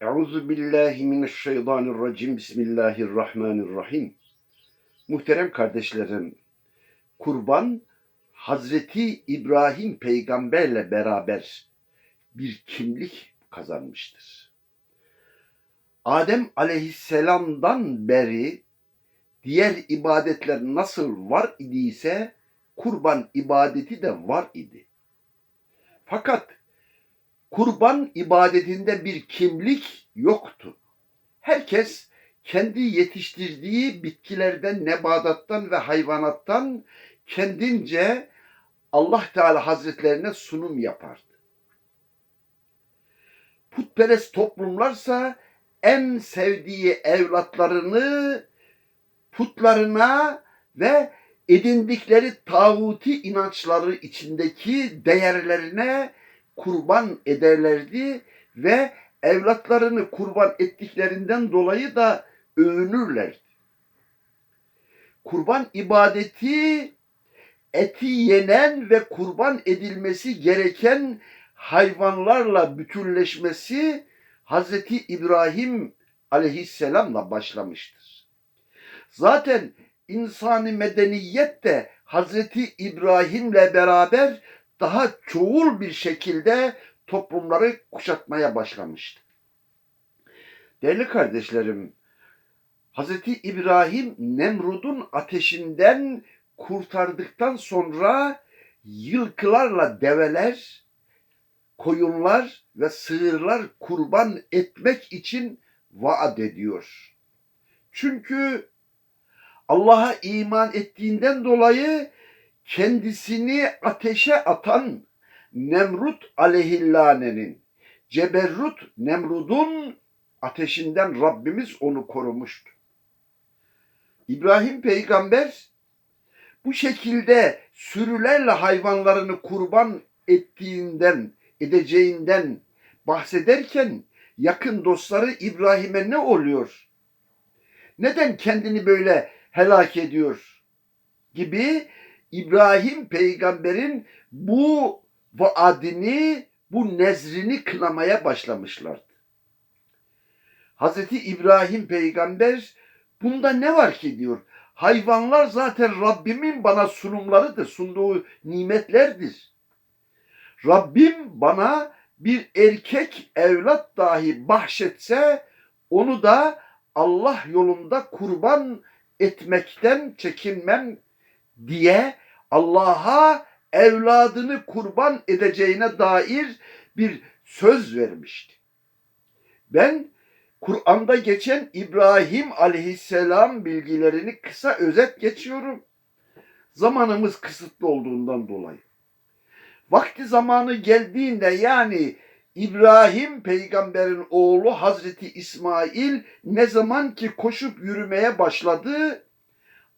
Euzu billahi mineşşeytanirracim. Bismillahirrahmanirrahim. Muhterem kardeşlerim, kurban Hazreti İbrahim peygamberle beraber bir kimlik kazanmıştır. Adem aleyhisselamdan beri diğer ibadetler nasıl var idiyse kurban ibadeti de var idi. Fakat kurban ibadetinde bir kimlik yoktu. Herkes kendi yetiştirdiği bitkilerden, nebadattan ve hayvanattan kendince Allah Teala Hazretlerine sunum yapardı. Putperest toplumlarsa en sevdiği evlatlarını putlarına ve edindikleri tağuti inançları içindeki değerlerine kurban ederlerdi ve evlatlarını kurban ettiklerinden dolayı da övünürlerdi. Kurban ibadeti eti yenen ve kurban edilmesi gereken hayvanlarla bütünleşmesi Hazreti İbrahim aleyhisselamla başlamıştır. Zaten insani medeniyet de Hazreti İbrahim'le beraber daha çoğul bir şekilde toplumları kuşatmaya başlamıştı. Değerli kardeşlerim, Hazreti İbrahim Nemrud'un ateşinden kurtardıktan sonra yılkılarla develer, koyunlar ve sığırlar kurban etmek için vaat ediyor. Çünkü Allah'a iman ettiğinden dolayı kendisini ateşe atan Nemrut aleyhillanenin, Ceberrut Nemrud'un ateşinden Rabbimiz onu korumuştu. İbrahim peygamber bu şekilde sürülerle hayvanlarını kurban ettiğinden, edeceğinden bahsederken yakın dostları İbrahim'e ne oluyor? Neden kendini böyle helak ediyor? Gibi İbrahim peygamberin bu vaadini, bu nezrini kınamaya başlamışlardı. Hazreti İbrahim peygamber bunda ne var ki diyor. Hayvanlar zaten Rabbimin bana sunumlarıdır, sunduğu nimetlerdir. Rabbim bana bir erkek evlat dahi bahşetse onu da Allah yolunda kurban etmekten çekinmem diye Allah'a evladını kurban edeceğine dair bir söz vermişti. Ben Kur'an'da geçen İbrahim aleyhisselam bilgilerini kısa özet geçiyorum. Zamanımız kısıtlı olduğundan dolayı. Vakti zamanı geldiğinde yani İbrahim peygamberin oğlu Hazreti İsmail ne zaman ki koşup yürümeye başladı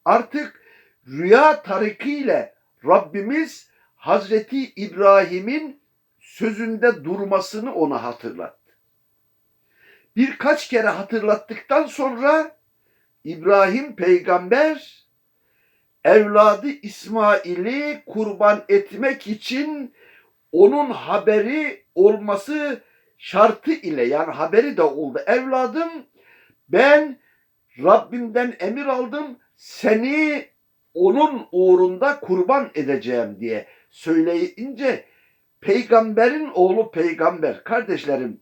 artık rüya tarikiyle Rabbimiz Hazreti İbrahim'in sözünde durmasını ona hatırlattı. Birkaç kere hatırlattıktan sonra İbrahim peygamber evladı İsmail'i kurban etmek için onun haberi olması şartı ile yani haberi de oldu. Evladım ben Rabbimden emir aldım seni onun uğrunda kurban edeceğim diye söyleyince peygamberin oğlu peygamber kardeşlerim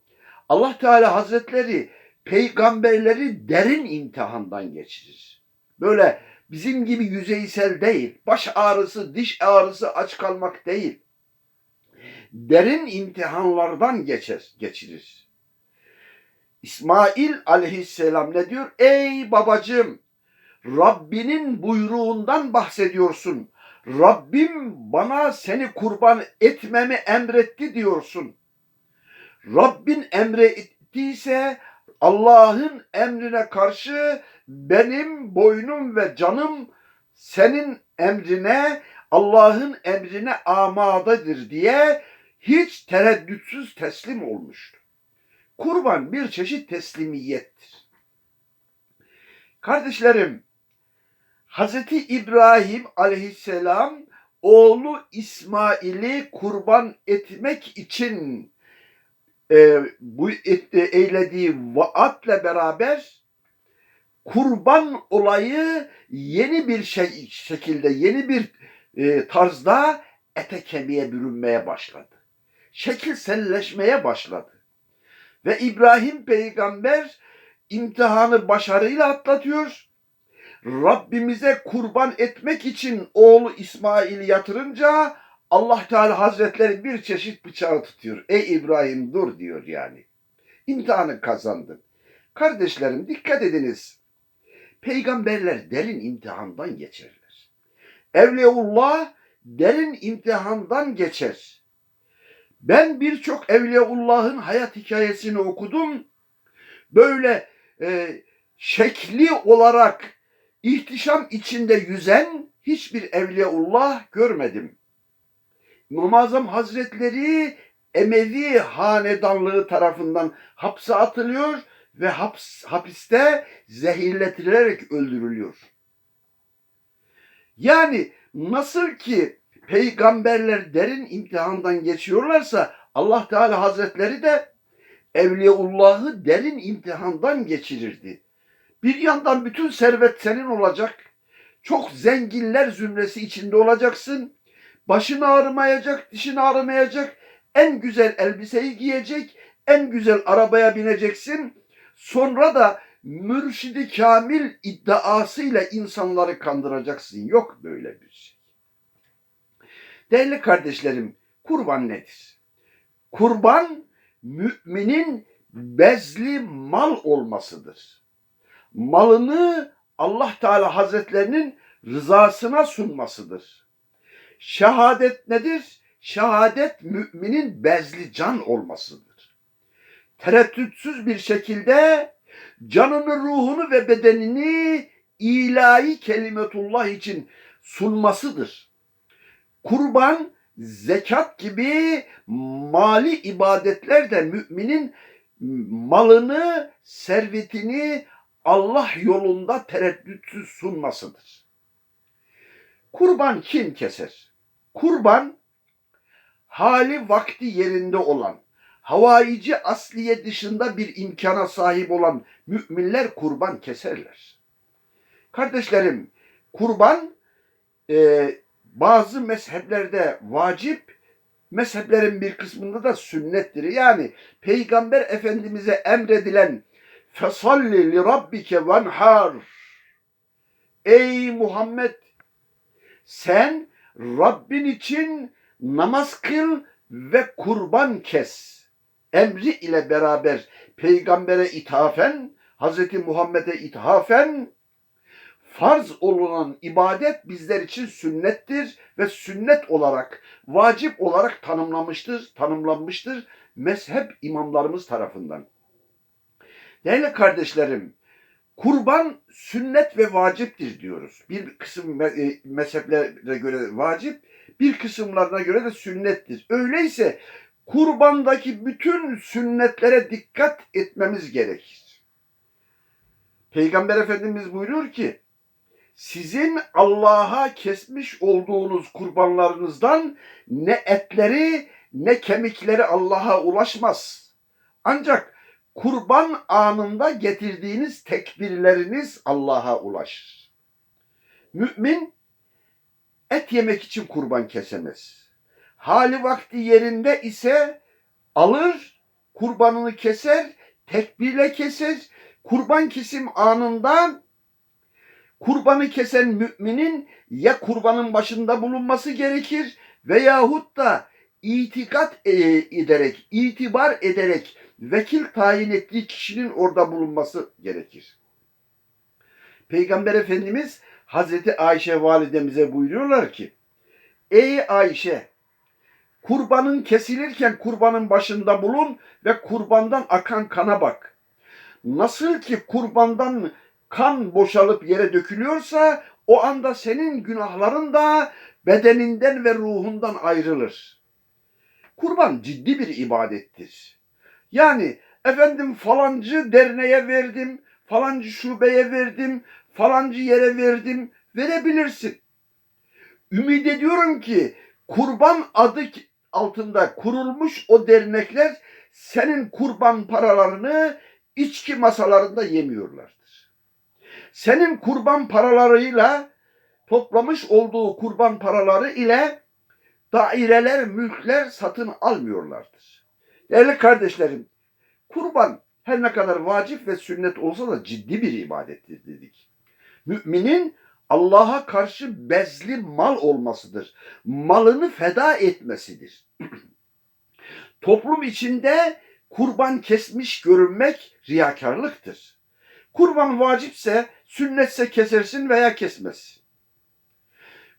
Allah Teala Hazretleri peygamberleri derin imtihandan geçirir. Böyle bizim gibi yüzeysel değil, baş ağrısı, diş ağrısı, aç kalmak değil. Derin imtihanlardan geçer, geçirir. İsmail aleyhisselam ne diyor? Ey babacığım Rabbinin buyruğundan bahsediyorsun. Rabbim bana seni kurban etmemi emretti diyorsun. Rabbin emrettiyse Allah'ın emrine karşı benim boynum ve canım senin emrine Allah'ın emrine amadedir diye hiç tereddütsüz teslim olmuştu. Kurban bir çeşit teslimiyettir. Kardeşlerim, Hazreti İbrahim aleyhisselam oğlu İsmail'i kurban etmek için e, bu etti, eylediği vaatle beraber kurban olayı yeni bir şey şekilde, yeni bir e, tarzda ete kemiğe bürünmeye başladı. Şekilselleşmeye başladı. Ve İbrahim peygamber imtihanı başarıyla atlatıyor. Rabbimize kurban etmek için oğlu İsmail'i yatırınca Allah Teala Hazretleri bir çeşit bıçağı tutuyor. Ey İbrahim dur diyor yani. İmtihanı kazandın. Kardeşlerim dikkat ediniz. Peygamberler derin imtihandan geçerler. Evliyaullah derin imtihandan geçer. Ben birçok Evliyaullah'ın hayat hikayesini okudum. Böyle e, şekli olarak ihtişam içinde yüzen hiçbir Evliyaullah görmedim. İmam-ı Azam Hazretleri Emevi hanedanlığı tarafından hapse atılıyor ve haps, hapiste zehirletilerek öldürülüyor. Yani nasıl ki peygamberler derin imtihandan geçiyorlarsa Allah Teala Hazretleri de Evliyaullah'ı derin imtihandan geçirirdi. Bir yandan bütün servet senin olacak. Çok zenginler zümresi içinde olacaksın. Başın ağrımayacak, dişin ağrımayacak. En güzel elbiseyi giyecek, en güzel arabaya bineceksin. Sonra da mürşidi kamil iddiasıyla insanları kandıracaksın. Yok böyle bir şey. Değerli kardeşlerim, kurban nedir? Kurban müminin bezli mal olmasıdır. Malını Allah Teala Hazretlerinin rızasına sunmasıdır. Şehadet nedir? Şehadet müminin bezli can olmasıdır. Tereddütsüz bir şekilde canını, ruhunu ve bedenini ilahi kelimetullah için sunmasıdır. Kurban, zekat gibi mali ibadetler de müminin malını, servetini Allah yolunda tereddütsüz sunmasıdır. Kurban kim keser? Kurban hali vakti yerinde olan, havaici asliye dışında bir imkana sahip olan müminler kurban keserler. Kardeşlerim, kurban e, bazı mezheplerde vacip, mezheplerin bir kısmında da sünnettir. Yani Peygamber Efendimiz'e emredilen fesalli li rabbike venhar Ey Muhammed sen Rabbin için namaz kıl ve kurban kes. Emri ile beraber peygambere ithafen, Hz. Muhammed'e ithafen farz olunan ibadet bizler için sünnettir ve sünnet olarak, vacip olarak tanımlamıştır, tanımlanmıştır mezhep imamlarımız tarafından. Değerli kardeşlerim, kurban sünnet ve vaciptir diyoruz. Bir kısım e, mezheplere göre vacip, bir kısımlarına göre de sünnettir. Öyleyse kurbandaki bütün sünnetlere dikkat etmemiz gerekir. Peygamber Efendimiz buyuruyor ki, sizin Allah'a kesmiş olduğunuz kurbanlarınızdan ne etleri ne kemikleri Allah'a ulaşmaz. Ancak kurban anında getirdiğiniz tekbirleriniz Allah'a ulaşır. Mümin et yemek için kurban kesemez. Hali vakti yerinde ise alır, kurbanını keser, tekbirle keser. Kurban kesim anında kurbanı kesen müminin ya kurbanın başında bulunması gerekir veyahut da itikat e, ederek, itibar ederek vekil tayin ettiği kişinin orada bulunması gerekir. Peygamber Efendimiz Hazreti Ayşe validemize buyuruyorlar ki Ey Ayşe kurbanın kesilirken kurbanın başında bulun ve kurbandan akan kana bak. Nasıl ki kurbandan kan boşalıp yere dökülüyorsa o anda senin günahların da bedeninden ve ruhundan ayrılır. Kurban ciddi bir ibadettir. Yani efendim falancı derneğe verdim, falancı şubeye verdim, falancı yere verdim, verebilirsin. Ümit ediyorum ki kurban adı altında kurulmuş o dernekler senin kurban paralarını içki masalarında yemiyorlardır. Senin kurban paralarıyla toplamış olduğu kurban paraları ile daireler, mülkler satın almıyorlardır. Değerli kardeşlerim, kurban her ne kadar vacip ve sünnet olsa da ciddi bir ibadettir dedik. Müminin Allah'a karşı bezli mal olmasıdır. Malını feda etmesidir. Toplum içinde kurban kesmiş görünmek riyakarlıktır. Kurban vacipse, sünnetse kesersin veya kesmez.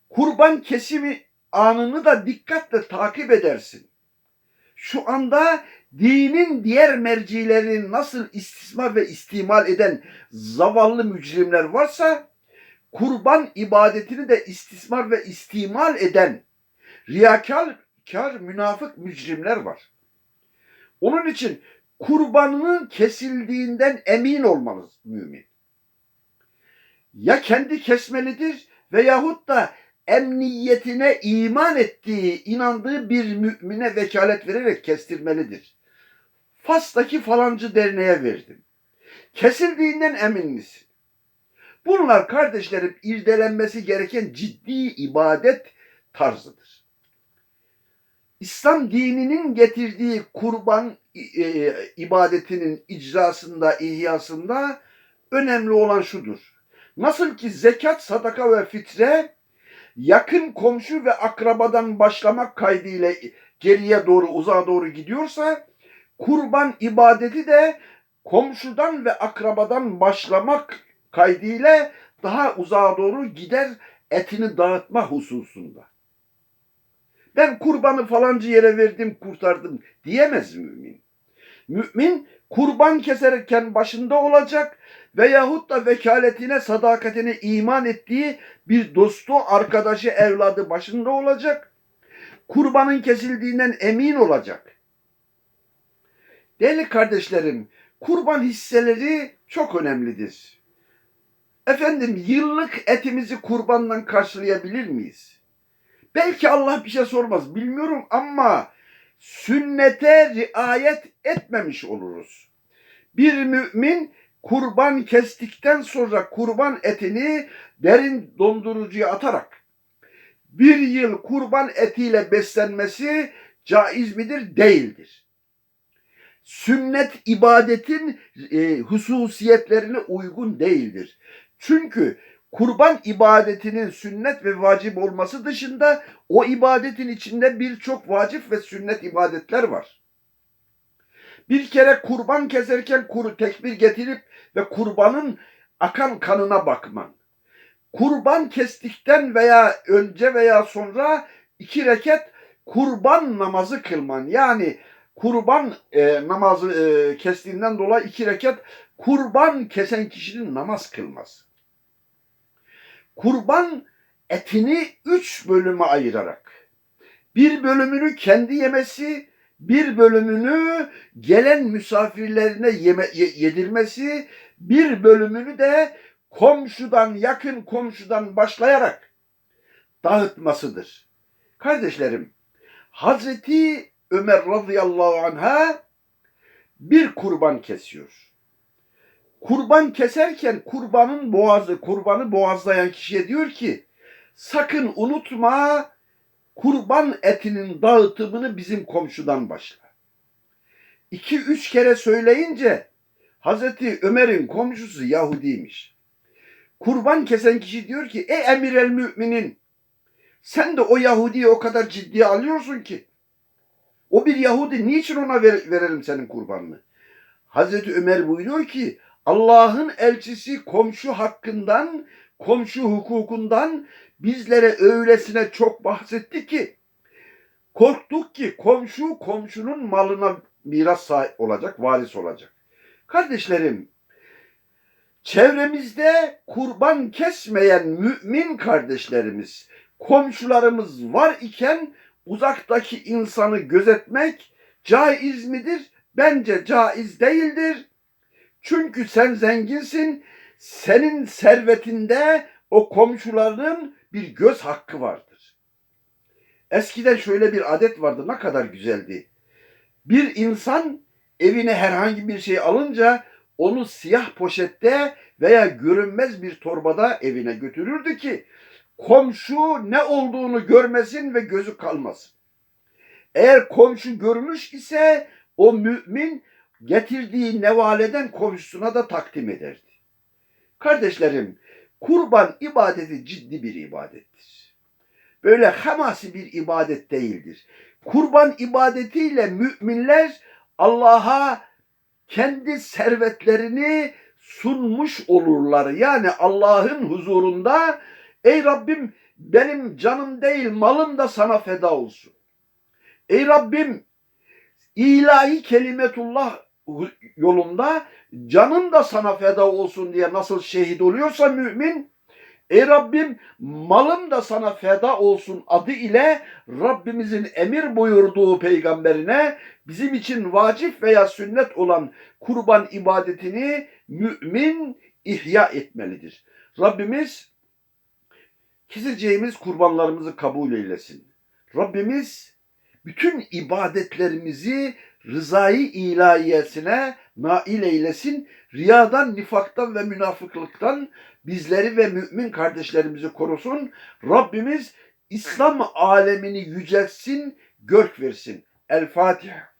Kurban kesimi anını da dikkatle takip edersin. Şu anda dinin diğer mercilerini nasıl istismar ve istimal eden zavallı mücrimler varsa kurban ibadetini de istismar ve istimal eden riyakar, kar, münafık mücrimler var. Onun için kurbanının kesildiğinden emin olmalı mümin. Ya kendi kesmelidir veyahut da emniyetine iman ettiği, inandığı bir mümine vekalet vererek kestirmelidir. Fas'taki falancı derneğe verdim. Kesildiğinden emin misin? Bunlar kardeşlerim irdelenmesi gereken ciddi ibadet tarzıdır. İslam dininin getirdiği kurban e, ibadetinin icrasında, ihyasında önemli olan şudur. Nasıl ki zekat, sadaka ve fitre yakın komşu ve akrabadan başlamak kaydıyla geriye doğru, uzağa doğru gidiyorsa kurban ibadeti de komşudan ve akrabadan başlamak kaydıyla daha uzağa doğru gider etini dağıtma hususunda. Ben kurbanı falancı yere verdim kurtardım diyemez mümin. Mümin kurban keserken başında olacak veyahut da vekaletine sadakatine iman ettiği bir dostu, arkadaşı, evladı başında olacak. Kurbanın kesildiğinden emin olacak. Değerli kardeşlerim, kurban hisseleri çok önemlidir. Efendim yıllık etimizi kurbandan karşılayabilir miyiz? Belki Allah bir şey sormaz bilmiyorum ama sünnete riayet etmemiş oluruz. Bir mümin kurban kestikten sonra kurban etini derin dondurucuya atarak bir yıl kurban etiyle beslenmesi caiz midir? Değildir. Sünnet ibadetin e, hususiyetlerine uygun değildir. Çünkü kurban ibadetinin sünnet ve vacip olması dışında o ibadetin içinde birçok vacip ve sünnet ibadetler var. Bir kere kurban keserken kuru tekbir getirip ve kurbanın akan kanına bakman. Kurban kestikten veya önce veya sonra iki rekat kurban namazı kılman. Yani kurban e, namazı e, kestiğinden dolayı iki rekat kurban kesen kişinin namaz kılmaz. Kurban etini üç bölüme ayırarak bir bölümünü kendi yemesi, bir bölümünü gelen misafirlerine yeme, yedirmesi, bir bölümünü de komşudan, yakın komşudan başlayarak dağıtmasıdır. Kardeşlerim, Hazreti Ömer radıyallahu anh'a bir kurban kesiyor. Kurban keserken kurbanın boğazı, kurbanı boğazlayan kişiye diyor ki, sakın unutma kurban etinin dağıtımını bizim komşudan başla. İki üç kere söyleyince Hazreti Ömer'in komşusu Yahudiymiş. Kurban kesen kişi diyor ki ey emir el müminin sen de o Yahudi'yi o kadar ciddiye alıyorsun ki o bir Yahudi niçin ona ver, verelim senin kurbanını? Hazreti Ömer buyuruyor ki Allah'ın elçisi komşu hakkından, komşu hukukundan bizlere öylesine çok bahsetti ki korktuk ki komşu komşunun malına miras sahip olacak, varis olacak. Kardeşlerim, çevremizde kurban kesmeyen mümin kardeşlerimiz, komşularımız var iken uzaktaki insanı gözetmek caiz midir? Bence caiz değildir. Çünkü sen zenginsin, senin servetinde o komşuların bir göz hakkı vardır. Eskiden şöyle bir adet vardı, ne kadar güzeldi. Bir insan evine herhangi bir şey alınca onu siyah poşette veya görünmez bir torbada evine götürürdü ki komşu ne olduğunu görmesin ve gözü kalmasın. Eğer komşu görmüş ise o mümin getirdiği nevaleden komşusuna da takdim ederdi. Kardeşlerim, kurban ibadeti ciddi bir ibadettir. Böyle hamasi bir ibadet değildir. Kurban ibadetiyle müminler Allah'a kendi servetlerini sunmuş olurlar. Yani Allah'ın huzurunda ey Rabbim benim canım değil malım da sana feda olsun. Ey Rabbim ilahi kelimetullah yolunda canım da sana feda olsun diye nasıl şehit oluyorsa mümin Ey Rabbim malım da sana feda olsun adı ile Rabbimizin emir buyurduğu peygamberine bizim için vacip veya sünnet olan kurban ibadetini mümin ihya etmelidir. Rabbimiz keseceğimiz kurbanlarımızı kabul eylesin. Rabbimiz bütün ibadetlerimizi rızayı ilahiyesine nail eylesin. Riyadan, nifaktan ve münafıklıktan bizleri ve mümin kardeşlerimizi korusun. Rabbimiz İslam alemini yücelsin, gök versin. El Fatiha.